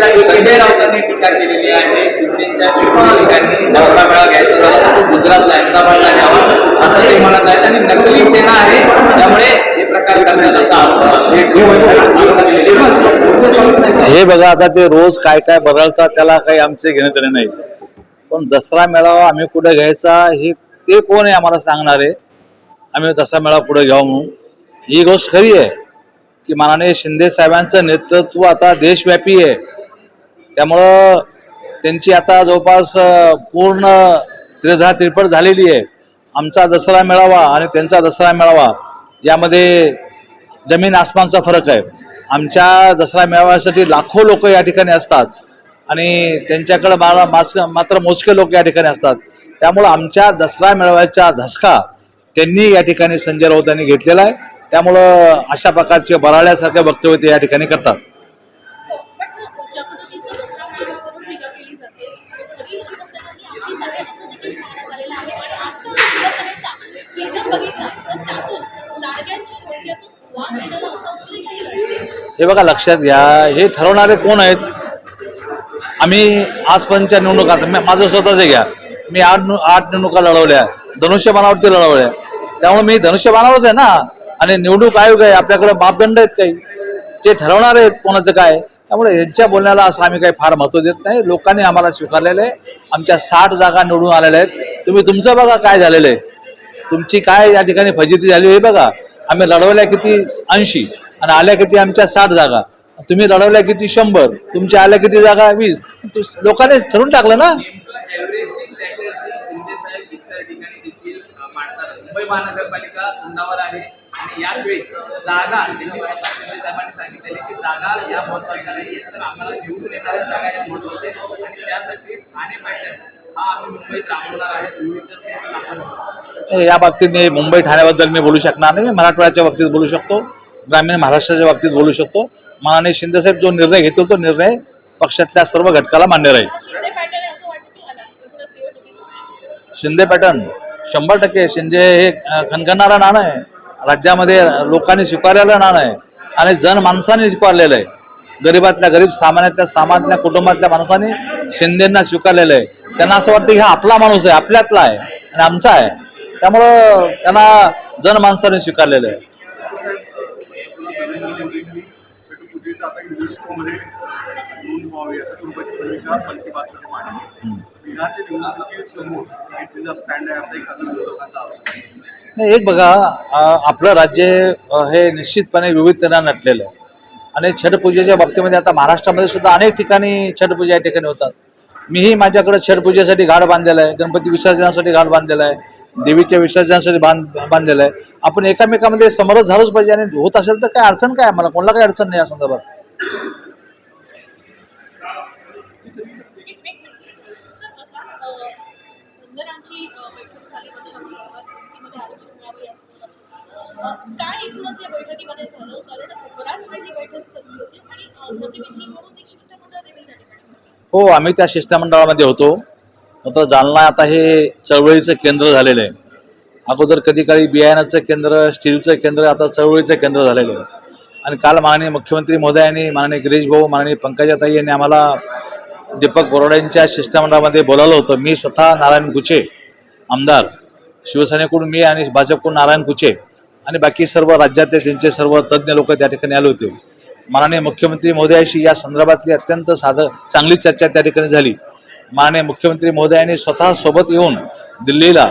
टीका केलेली आहे. शिवसेनेच्या शिवसैनिकांनी दसरा मेळा घ्यायचा गुजरातला अहमदाबादला घ्यावा असं ते म्हणत आहेत. आणि नकली सेना आहे. त्यामुळे हे प्रकार करण्यात असा हे बघा आता ते रोज काय काय बघालतात त्याला काही आमचे घेणं तरी नाही. पण दसरा मेळावा आम्ही कुठे घ्यायचा हे ते कोण आहे आम्हाला सांगणारे? आम्ही दसरा मेळावा पुढे घ्यावा म्हणून. ही गोष्ट खरी आहे. की माननीय शिंदे साहेबांचं नेतृत्व आता देशव्यापी आहे. त्यामुळं त्यांची आता जवळपास पूर्ण त्रिधा त्रिपट झालेली आहे. आमचा दसरा मेळावा आणि त्यांचा दसरा मेळावा यामध्ये जमीन आसमानचा फरक आहे. आमच्या दसरा मेळाव्यासाठी लाखो लोक या ठिकाणी असतात आणि त्यांच्याकडे मला मास मात्र मोजके लोक या ठिकाणी असतात. त्यामुळं आमच्या दसरा मेळाव्याचा धसका त्यांनी या ठिकाणी संजय राऊत यांनी घेतलेला आहे. त्यामुळं अशा प्रकारचे बराळ्यासारखे वक्तव्य ते या ठिकाणी करतात. ही आहे हे बघा लक्षात घ्या हे ठरवणारे कोण आहेत? आम्ही आजपर्यंतच्या निवडणुका माझं स्वतःच घ्या. मी आठ आठ निवडणुका लढवल्या धनुष्यबाणावरती लढवल्या. त्यामुळे मी धनुष्यबाणावरच आहे ना? आणि निवडणूक आयोग आहे आपल्याकडे मापदंड आहेत काही. जे ठरवणार आहेत कोणाचं काय. त्यामुळे यांच्या बोलण्याला असं आम्ही काही फार महत्त्व देत नाही. लोकांनी आम्हाला स्वीकारलेलं आहे. आमच्या साठ जागा निवडून आलेल्या आहेत. तुम्ही तुमचं बघा काय झालेलं आहे. तुमची काय या ठिकाणी फजिती झाली हे बघा. आम्ही लढवल्या किती ऐंशी आणि आल्या किती आमच्या साठ जागा. तुम्ही लढवल्या किती शंभर. तुमच्या आल्या किती जागा वीस. लोकांनी ठरवून टाकलं ना. मुंबई महानगरपालिका तोंडावर आहे. आणि याच वेळी जागा त्यांनी स्वतः शिंदे साहेबांनी सांगितलेले की जागा या महत्त्वाच्या नाही आहेत. तर आम्हाला निवडून येणाऱ्या जागा या महत्त्वाच्या आहेत. आणि त्यासाठी ठाणे पॅटर्न हा आम्ही मुंबईत राबवणार आहे. विविध सेल्स आपण या बाबतीत मी मुंबई ठाण्याबद्दल मी बोलू शकणार नाही. मी मराठवाड्याच्या बाबतीत बोलू शकतो. ग्रामीण महाराष्ट्राच्या बाबतीत बोलू शकतो. माननीय शिंदेसाहेब जो निर्णय घेतील तो निर्णय पक्षातल्या सर्व घटकाला मान्य राहील. शिंदे पॅटर्न आहे असं वाटतं तुम्हाला? एकूणच निवडणुकीचं? शिंदे पॅटर्न शंभर टक्के. शिंदे हे खणखणणारं नाणं आहे. राज्यामध्ये लोकांनी स्वीकारलेलं नाणं आहे आणि जनमानसाने स्वीकारलेलं आहे. गरीबातल्या गरीब सामान्यातल्या सामान्यातल्या कुटुंबातल्या माणसाने शिंदेंना स्वीकारलेलं आहे. त्यांना असं वाटतं की हा आपला माणूस आहे आपल्यातला आहे आणि आमचा आहे. त्यामुळं त्यांना जनमानसाने स्वीकारलेलं आहे. बिहारच्या निवडणुकीसमोर घेतलेला स्टँड आहे असा एक अजून नाही एक बघा आपलं राज्य हे निश्चितपणे विविधतेनं नटलेलं आहे. आणि छठपूजेच्या बाबतीमध्ये आता महाराष्ट्रामध्ये सुद्धा अनेक ठिकाणी छठपूजा या ठिकाणी होतात. मीही माझ्याकडे छठपूजेसाठी घाट बांधलेला आहे गणपती विसर्जनासाठी घाट बांधलेला आहे देवीच्या विसर्जनासाठी बांध बांधलेला आहे. आपण एकामेकामध्ये समरस झालोच पाहिजे आणि होत असेल तर काय अडचण काय मला कोणाला काही अडचण नाही या संदर्भात. काय एकूणच या बैठकीमध्ये झालं? कारण बराच वेळ ही बैठक चालली होती आणि प्रतिनिधी म्हणून एक शिष्टमंडळ देखील त्या ठिकाणी हो आम्ही त्या शिष्टमंडळामध्ये होतो. आता जालना आता हे चळवळीचं केंद्र झालेलं आहे. अगोदर कधी काळी बियाण्याचं केंद्र स्टीलचं केंद्र आता चळवळीचं केंद्र झालेलं आहे. आणि काल माननीय मुख्यमंत्री मोदयांनी माननीय गिरीश भाऊ माननीय पंकजाताई यांनी आम्हाला दीपक बोराड्यांच्या शिष्टमंडळामध्ये बोलावलं होतं. मी स्वतः नारायण कुचे आमदार. शिवसेनेकडून मी आणि भाजपकडून नारायण कुचे आणि बाकी सर्व राज्यातले त्यांचे सर्व तज्ज्ञ लोक त्या ठिकाणी आले होते. माननीय मुख्यमंत्री महोदयाशी या संदर्भातली अत्यंत साधं चांगली चर्चा त्या ठिकाणी झाली. माननीय मुख्यमंत्री महोदयांनी स्वतः सोबत येऊन दिल्लीला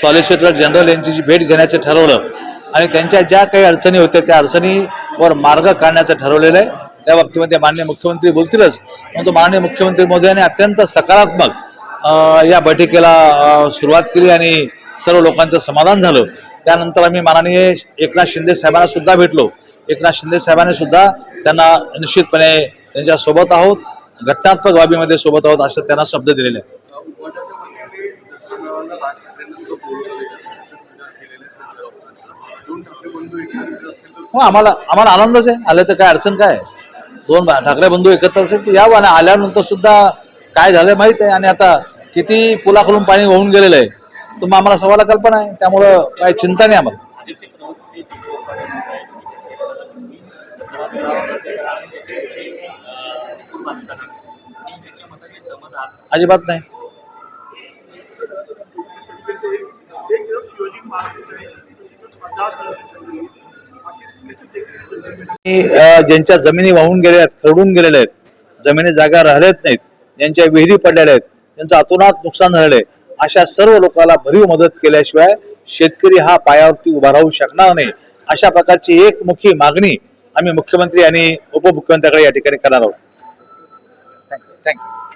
सॉलिसिटर जनरल यांची जी भेट घेण्याचं ठरवलं आणि त्यांच्या ज्या काही अडचणी होत्या त्या अडचणीवर मार्ग काढण्याचं ठरवलेलं आहे. त्या बाबतीमध्ये माननीय मुख्यमंत्री बोलतीलच. परंतु माननीय मुख्यमंत्री महोदयांनी अत्यंत सकारात्मक या बैठकीला सुरुवात केली आणि सर्व लोकांचं समाधान झालं. त्यानंतर आम्ही माननीय एकनाथ शिंदे साहेबांना सुद्धा भेटलो. एकनाथ शिंदे साहेबांनी सुद्धा त्यांना निश्चितपणे त्यांच्यासोबत आहोत. घटनात्मक बाबीमध्ये सोबत आहोत असं त्यांना शब्द दिलेले आहेत. हो आम्हाला आम्हाला आनंदच आहे. आलं तर काय अडचण काय? दोन ठाकरे बंधू एकत्र असेल तर यावं आणि आल्यानंतर सुद्धा काय झालं माहीत आहे? आणि आता किती पुलाखालून पाणी वाहून गेलेलं आहे. तुम्ही आम्हाला सर्वाला कल्पना आहे. त्यामुळं काही चिंता नाही आम्हाला. अजिबात नाही. ज्यांच्या जमिनी वाहून गेल्या आहेत खरडून गेलेल्या आहेत जमिनी जागा राहिल्यात नाहीत ज्यांच्या विहिरी पडलेल्या आहेत त्यांचं अतोनात नुकसान झालेलं आहे अशा सर्व लोकांना भरीव मदत केल्याशिवाय शेतकरी हा पायावरती उभा राहू शकणार नाही. अशा प्रकारची एक मुखी मागणी आम्ही मुख्यमंत्री आणि उपमुख्यमंत्र्याकडे या ठिकाणी करणार आहोत. Thank you thank you